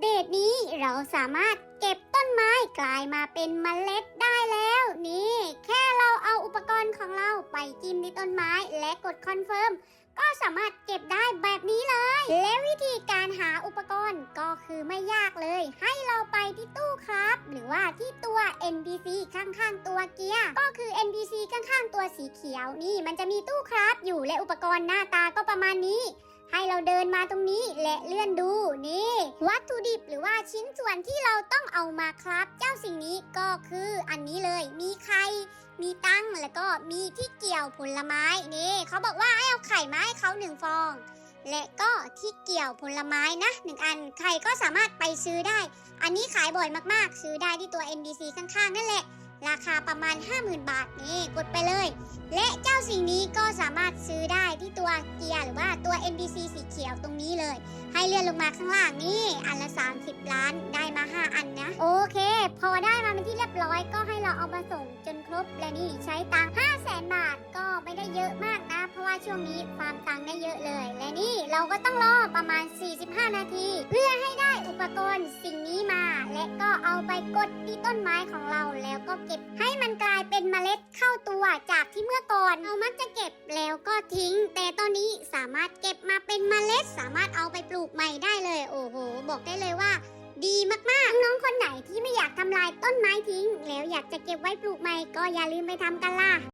เดตนี้เราสามารถเก็บต้นไม้กลายมาเป็นเมล็ดได้แล้ว นี่ แค่เราเอาอุปกรณ์ของเราไปจิ้มที่ต้นไม้และกดคอนเฟิร์มก็สามารถเก็บได้แบบนี้เลย และวิธีการหาอุปกรณ์ก็คือไม่ยากเลย ให้เราไปที่ตู้ครับ หรือว่าที่ตัว NPC ข้างๆตัวเกียร์ก็คือ NPC ข้างๆตัวสีเขียวนี่ มันจะมีตู้ครับอยู่และอุปกรณ์หน้าตาก็ประมาณนี้ ให้เราเดินมาตรงนี้และเลื่อนดูนี่ วัตถุดิบหรือว่าชิ้นส่วนที่เราต้องเอามาครับ เจ้าสิ่งนี้ก็คืออันนี้เลยมีไข่มีตั้งแล้วก็มีที่เกี่ยวผลไม้นี่เขาบอกว่าให้เอาไข่มาให้เขาหนึ่งฟอง และก็ที่เกี่ยวผลไม้นะหนึ่งอันใครก็สามารถไปซื้อได้ อันนี้ขายบ่อยมากๆ ซื้อได้ที่ตัว NBC ข้างๆ นั่นแหละ ราคาประมาณ 50,000 บาทนี่กดไปเลย และเจ้าสิ่งนี้ก็สามารถซื้อได้ เกียร์หรือว่าตัว NBC สีเขียวตรงนี้เลย ให้เลื่อนลงมาข้างล่างนี่อันละ 30 ล้านได้มา 5 อันนะ โอเค พอได้มาเป็นที่เรียบร้อยก็ให้เราเอามาส่งจนครบและนี่ใช้ตังค์5 0 0แสนบาทก็ไม่ได้เยอะมากนะ เพราะว่าช่วงนี้ฟามตังค์ได้เยอะเลย และนี่เราก็ต้องรอประมาณ 45 นาที เพื่อให้ได้อุปกรณ์สิ่งนี้ และก็เอาไปกดที่ต้นไม้ของเราแล้วก็เก็บให้มันกลายเป็นเมล็ดเข้าตัวจากที่เมื่อก่อนเรามักจะเก็บแล้วก็ทิ้ง แต่ตอนนี้สามารถเก็บมาเป็นเมล็ด สามารถเอาไปปลูกใหม่ได้เลย โอ้โห บอกได้เลยว่าดีมากๆ น้องคนไหนที่ไม่อยากทำลายต้นไม้ทิ้ง แล้วอยากจะเก็บไว้ปลูกใหม่ก็อย่าลืมไปทำกันล่ะ